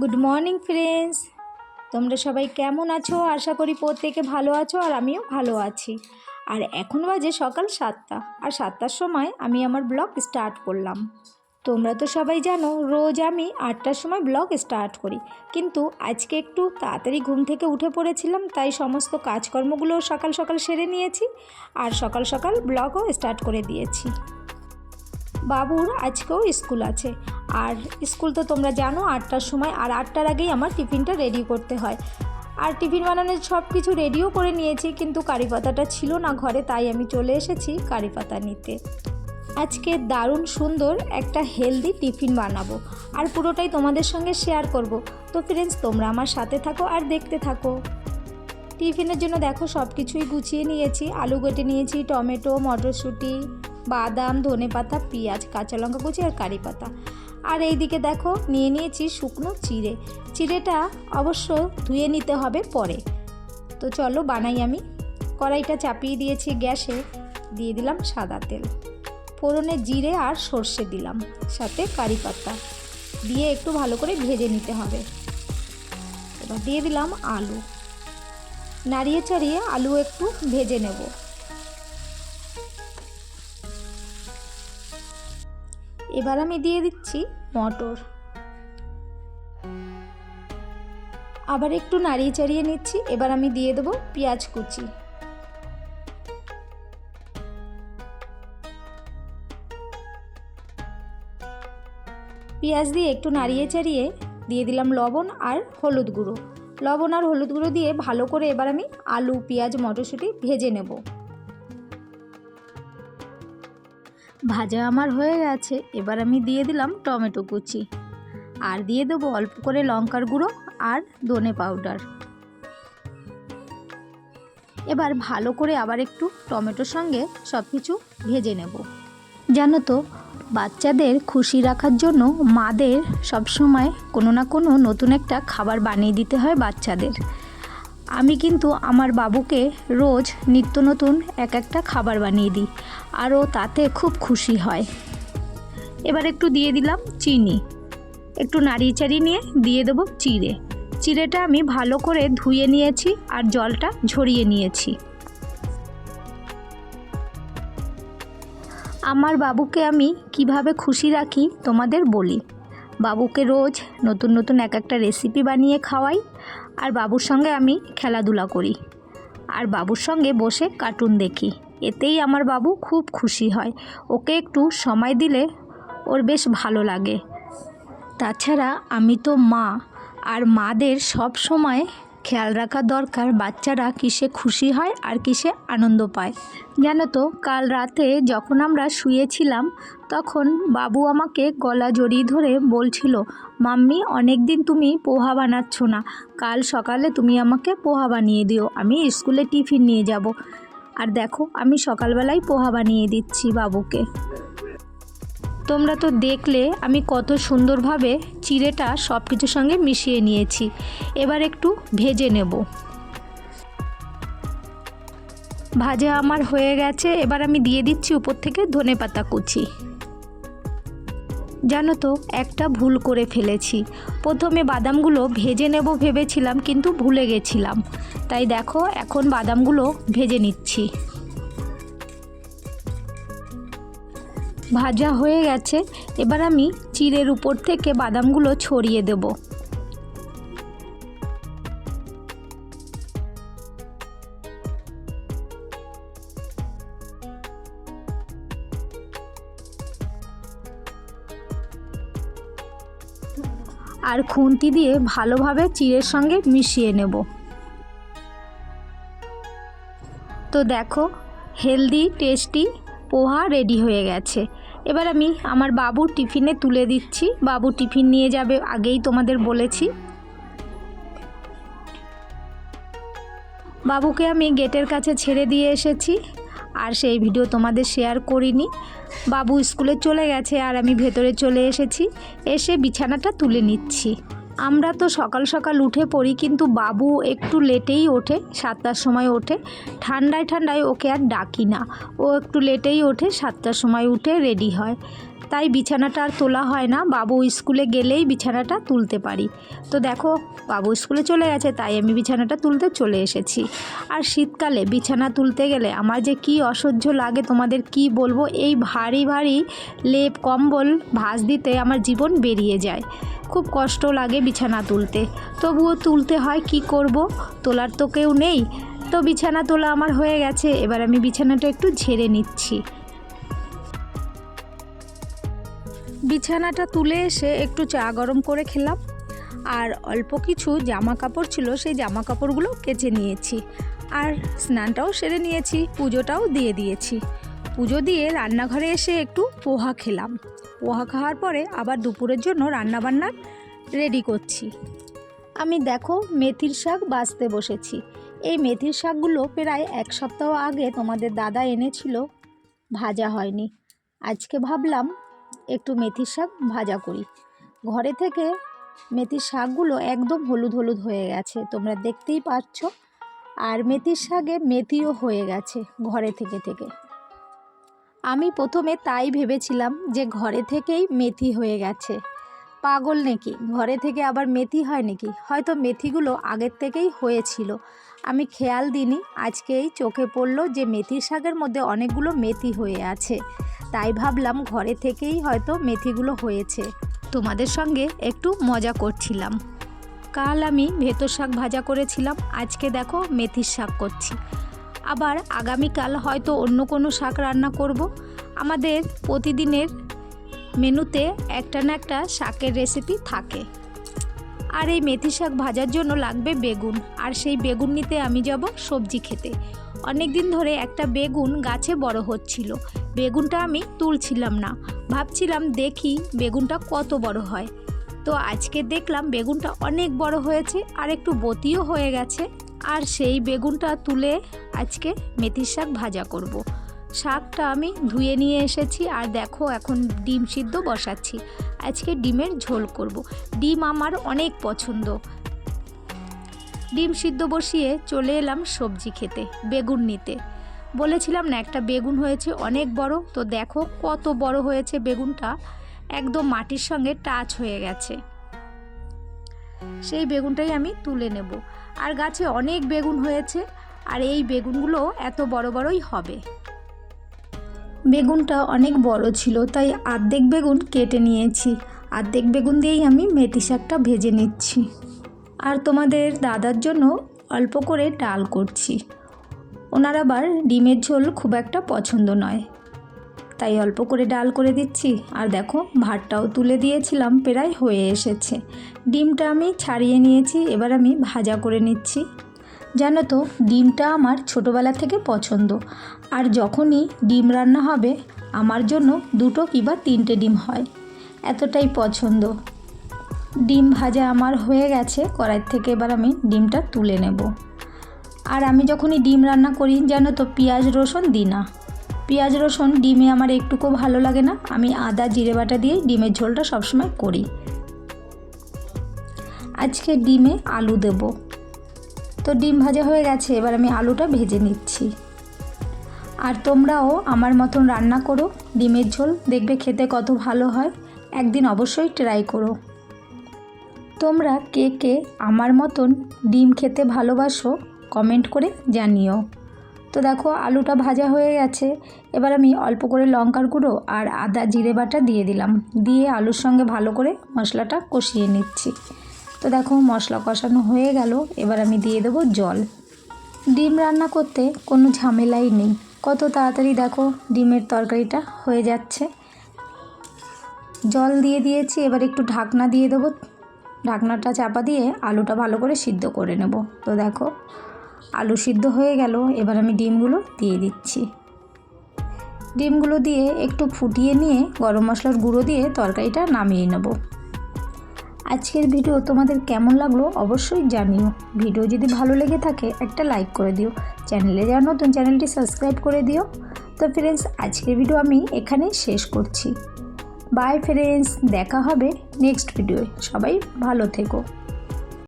Good morning friends তোমরা সবাই কেমন আছো? আশা করি প্রত্যেকে ভালো আছো আর আমিও ভালো আছি। আর এখন বাজে সকাল সাতটা। আর সাতটার সময় আমি আমার ব্লগ স্টার্ট করলাম। তোমরা তো সবাই জানো, রোজ আমি আটটার সময় ব্লগ স্টার্ট করি। কিন্তু আজকে একটু তাড়াতাড়ি ঘুম থেকে উঠে পড়েছিলাম, তাই সমস্ত কাজকর্মগুলো সকাল সকাল সেরে নিয়েছি। আর সকাল সকাল ব্লগও স্টার্ট করে দিয়েছি। বাবুর আজকেও স্কুল আছে। আর স্কুল তো তোমরা জানো, আটটার সময়, আর আটটার আগেই আমার টিফিনটা রেডি করতে হয়। আর টিফিন বানানোর সব কিছু রেডিও করে নিয়েছি, কিন্তু কারি পাতাটা ছিল না ঘরে, তাই আমি চলে এসেছি কারি পাতা নিতে। আজকে দারুণ সুন্দর একটা হেলদি টিফিন বানাবো, আর পুরোটাই তোমাদের সঙ্গে শেয়ার করব। তো ফ্রেন্ডস তোমরা আমার সাথে থাকো আর দেখতে থাকো। টিফিনের জন্য দেখো সব কিছুই গুছিয়ে নিয়েছি, আলু কেটে নিয়েছি, টমেটো, মটরশুঁটি বাদাম, ধনে পাতা, পেঁয়াজ, কাঁচা লঙ্কা কুচি আর কারি পাতা। আর এইদিকে দেখো, নিয়ে নিয়েছি শুকনো চিড়ে। চিড়েটা অবশ্য ধুয়ে নিতে হবে পরে। তো চলো বানাই আমি। কড়াইটা চাপিয়ে দিয়েছি গ্যাসে। দিয়ে দিলাম সাদা তেল। ফোড়নে জিরে আর সর্ষে দিলাম, সাথে কারি পাতা। দিয়ে একটু ভালো করে ভেজে নিতে হবে। এবার দিয়ে দিলাম আলু। নাড়িয়ে চাড়িয়ে আলু একটু ভেজে নেব। এবার আমি দিয়ে দিচ্ছি মটর। আবার একটু নাড়িয়ে চাড়িয়ে নিচ্ছি, এবার আমি দিয়ে দেবো পেঁয়াজ কুচি। পেঁয়াজ দিয়ে একটু নাড়িয়ে চাড়িয়ে দিয়ে দিলাম লবণ আর হলুদ গুঁড়ো। লবণ আর হলুদ গুঁড়ো দিয়ে ভালো করে এবার আমি আলু, পেঁয়াজ, মটরশুঁটি ভেজে নেব। ভাজা আমার হয়ে গেছে। এবার আমি দিয়ে দিলাম টমেটো কুচি। আর দিয়ে দেবো অল্প করে লঙ্কার গুঁড়ো আর ধনে পাউডার। এবার ভালো করে আবার একটু টমেটোর সঙ্গে সব কিছু ভেজে নেব। জানো তো, বাচ্চাদের খুশি রাখার জন্য মাদের সবসময় কোনো না কোনো নতুন একটা খাবার বানিয়ে দিতে হয় বাচ্চাদের। আমি কিন্তু আমার বাবুকে রোজ নিত্য নতুন এক একটা খাবার বানিয়ে দিই, আরও তাতে খুব খুশি হয়। এবার একটু দিয়ে দিলাম চিনি। একটু নাড়িয়ে চাড়িয়ে নিয়ে দিয়ে দেবো চিড়ে। চিড়েটা আমি ভালো করে ধুয়ে নিয়েছি আর জলটা ঝরিয়ে নিয়েছি। আমার বাবুকে আমি কীভাবে খুশি রাখি তোমাদের বলি। বাবুকে রোজ নতুন নতুন এক একটা রেসিপি বানিয়ে খাওয়াই, আর বাবুর সঙ্গে আমি খেলাধুলা করি। আর বাবুর সঙ্গে বসে কার্টুন দেখি। এতেই আমার বাবু খুব খুশি হয়। ওকে একটু সময় দিলে ওর বেশ ভালো লাগে। তাছাড়া আমি তো মা, আর মাদের সব সময় খেয়াল রাখা দরকার বাচ্চারা কিসে খুশি হয় আর কিসে আনন্দ পায়। জানো তো, কাল রাতে যখন আমরা শুয়েছিলাম, তখন বাবু আমাকে গলা জড়িয়ে ধরে বলছিল, মাম্মি অনেক দিন তুমি পোহা বানাচ্ছ না। কাল সকালে তুমি আমাকে পোহা বানিয়ে দিও। আমি স্কুলে টিফিন নিয়ে যাব। আর দেখো, আমি সকালবেলায় পোহা বানিয়ে দিচ্ছি বাবুকে। তোমরা তো দেখলে আমি কত সুন্দরভাবে চিড়েটা সব কিছুর সঙ্গে মিশিয়ে নিয়েছি। এবার একটু ভেজে নেব। ভাজা আমার হয়ে গেছে, এবার আমি দিয়ে দিচ্ছি উপর থেকে ধনে পাতা কুচি। জানো তো, একটা ভুল করে ফেলেছি। প্রথমে বাদামগুলো ভেজে নেব ভেবেছিলাম, কিন্তু ভুলে গেছিলাম। তাই দেখো, এখন বাদামগুলো ভেজে নিচ্ছি। ভাজা হয়ে গেছে, এবার আমি চিড়ের উপর থেকে বাদামগুলো ছড়িয়ে দেব। আর খুন্তি দিয়ে ভালোভাবে চিড়ের সঙ্গে মিশিয়ে নেব। তো দেখো, হেলদি, টেস্টি পোহা রেডি হয়ে গেছে। এবার আমি আমার বাবুর টিফিনে তুলে দিচ্ছি। বাবু টিফিন নিয়ে যাবে, আগেই তোমাদের বলেছি। বাবুকে আমি গেটের কাছে ছেড়ে দিয়ে এসেছি, আর সেই ভিডিও তোমাদের শেয়ার করিনি। বাবু স্কুলে চলে গেছে, আর আমি ভেতরে চলে এসেছি। এসে বিছানাটা তুলে নিচ্ছি। আমরা তো সকাল সকাল উঠে পড়ি, কিন্তু বাবু একটু লেটেই ওঠে, সাতটার সময় ওঠে। ঠান্ডায় ঠান্ডায় ওকে আর ডাকি না। ও একটু লেটেই ওঠে, সাতটার সময় উঠে রেডি হয়। তাই বিছানাটা আর তোলা হয় না। বাবু স্কুলে গেলেই বিছানাটা তুলতে পারি। তো দেখো, বাবু স্কুলে চলে গেছে, তাই আমি বিছানাটা তুলতে চলে এসেছি। আর শীতকালে বিছানা তুলতে গেলে আমার যে কি অসহ্য লাগে, তোমাদের কি বলব? এই ভারী ভারী লেপ, কম্বল ভাঁজ দিতে আমার জীবন বেরিয়ে যায়। খুব কষ্ট লাগে বিছানা তুলতে। তবুও তুলতে হয়, কি করব? তোলার তো কেউ নেই। তো বিছানা তোলা আমার হয়ে গেছে। এবার আমি বিছানাটা একটু ঝেড়ে নিচ্ছি। বিছানাটা তুলে এসে একটু চা গরম করে খেলাম। আর অল্প কিছু জামা কাপড় ছিল, সেই জামা কাপড়গুলো কেচে নিয়েছি। আর স্নানটাও সেরে নিয়েছি, পুজোটাও দিয়ে দিয়েছি। পুজো দিয়ে রান্নাঘরে এসে একটু পোহা খেলাম। পোহা খাওয়ার পরে আবার দুপুরের জন্য রান্নাবান্নার রেডি করছি। আমি দেখো মেথির শাক বাছতে বসেছি। এই মেথির শাকগুলো প্রায় এক সপ্তাহ আগে তোমাদের দাদা এনেছিল, ভাজা হয়নি। আজকে ভাবলাম একটু মেথির শাক ভাজা করি। ঘরে থেকে মেথির শাকগুলো একদম হলুদ হলুদ হয়ে গেছে, তোমরা দেখতেই পাচ্ছ। আর মেথির শাকে মেথিও হয়ে গেছে ঘরে থেকে থেকে। আমি প্রথমে তাই ভেবেছিলাম যে ঘরে থেকেই মেথি হয়ে গেছে। পাগল নাকি? ঘরে থেকে আবার মেথি হয় নাকি? হয়তো মেথিগুলো আগের থেকেই হয়েছিল। আমি খেয়াল দিইনি, আজকেই চোখে পড়ল যে মেথির শাকের মধ্যে অনেকগুলো মেথি হয়ে আছে। তাই ভাবলাম ঘরে থেকেই হয়তো মেথিগুলো হয়েছে। তোমাদের সঙ্গে একটু মজা করছিলাম। কাল আমি ভেতর শাক ভাজা করেছিলাম, আজকে দেখো মেথির শাক করছি। আবার আগামীকাল হয়তো অন্য কোনো শাক রান্না করব। আমাদের প্রতিদিনের মেনুতে একটা না একটা শাকের রেসিপি থাকে। আর এই মেথি শাক ভাজার জন্য লাগবে বেগুন। আর সেই বেগুন নিতে আমি যাব সবজি খেতে। অনেক দিন ধরে একটা বেগুন গাছে বড় হচ্ছিল। বেগুনটা আমি তুলছিলাম না। ভাবছিলাম দেখি বেগুনটা কত বড় হয়। তো আজকে দেখলাম বেগুনটা অনেক বড় হয়েছে আর একটু বতিও হয়ে গেছে। আর সেই বেগুনটা তুলে আজকে মেথির শাক ভাজা করব। শাকটা আমি ধুয়ে নিয়ে এসেছি আর দেখো এখন ডিম সিদ্ধ বসাচ্ছি। আজকে ডিমের ঝোল করব। ডিম আমার অনেক পছন্দ। ডিম সিদ্ধ বসিয়ে চলে এলাম সবজি খেতে, বেগুন নিতে। বলেছিলাম না, একটা বেগুন হয়েছে অনেক বড়, তো দেখো কত বড় হয়েছে বেগুনটা। একদম মাটির সঙ্গে টাচ হয়ে গেছে। সেই বেগুনটাই আমি তুলে নেব। আর গাছে অনেক বেগুন হয়েছে, আর এই বেগুনগুলো এত বড় বড়ই হবে। বেগুনটা অনেক বড় ছিল, তাই আর্ধেক বেগুন কেটে নিয়েছি। আর্ধেক বেগুন দিয়েই আমি মেথি শাকটা ভেজে নিচ্ছি। আর তোমাদের দাদার জন্য অল্প করে ডাল করছি। ওনার আবার ডিমের ঝোল খুব একটা পছন্দ নয়। তাই অল্প করে ডাল করে দিচ্ছি। আর দেখো, ভাতটাও তুলে দিয়েছিলাম, প্রায় হয়ে এসেছে। ডিমটা আমি ছাড়িয়ে নিয়েছি, এবার আমি ভাজা করে নিচ্ছি। জানো তো, ডিমটা আমার ছোটোবেলা থেকে পছন্দ। আর যখনই ডিম রান্না হবে, আমার জন্য দুটো কিবা তিনটে ডিম হয়। এতটাই পছন্দ। ডিম ভাজা আমার হয়ে গেছে কড়াই থেকে এবার আমি ডিমটা তুলে নেব। আর আমি যখনই ডিম রান্না করি, জানো তো, পেঁয়াজ, রসুন দিই না। পেঁয়াজ, রসুন ডিমে আমার একটুকু ভালো লাগে না, আমি আদা, জিরে বাটা দিয়ে ডিমের ঝোলটা সবসময় করি। আজকে ডিমে আলু দেব। তো ডিম ভাজা হয়ে গেছে, এবার আমি আলুটা ভেজে নিচ্ছি। আর তোমরাও আমার মতন রান্না করো, ডিমের ঝোল, দেখবে খেতে কত ভালো হয়, একদিন অবশ্যই ট্রাই করো। তোমরা কে কে আমার মতন ডিম খেতে ভালোবাসো, কমেন্ট করে জানিও। তো দেখো, আলুটা ভাজা হয়ে গেছে, এবার আমি অল্প করে লঙ্কার গুঁড়ো আর আদা জিরে বাটা দিয়ে দিলাম। দিয়ে আলুর সঙ্গে ভালো করে মশলাটা কষিয়ে নিচ্ছি। তো দেখো মশলা কষানো হয়ে গেল। এবার আমি দিয়ে দেবো জল। ডিম রান্না করতে কোনো ঝামেলাই নেই। কত তাড়াতাড়ি দেখো ডিমের তরকারিটা হয়ে যাচ্ছে। জল দিয়ে দিয়েছি, এবার একটু ঢাকনা দিয়ে দেবো। ঢাকনাটা চাপা দিয়ে আলুটা ভালো করে সিদ্ধ করে নেব। তো দেখো আলু সিদ্ধ হয়ে গেল, এবার আমি ডিমগুলো দিয়ে দিচ্ছি। ডিমগুলো দিয়ে একটু ফুটিয়ে নিয়ে গরম মশলার গুঁড়ো দিয়ে তরকারিটা নামিয়ে নেব। আজকের ভিডিও তোমাদের কেমন লাগল অবশ্যই জানিও। ভিডিও যদি ভালো লেগে থাকে, একটা লাইক করে দিও। চ্যানেলে যাওয়ার নতুন, চ্যানেলটি সাবস্ক্রাইব করে দিও। তো ফ্রেন্ডস আজকের ভিডিও আমি এখানেই শেষ করছি। বাই ফ্রেন্ডস দেখা হবে নেক্সট ভিডিওয়ে সবাই ভালো থেকো।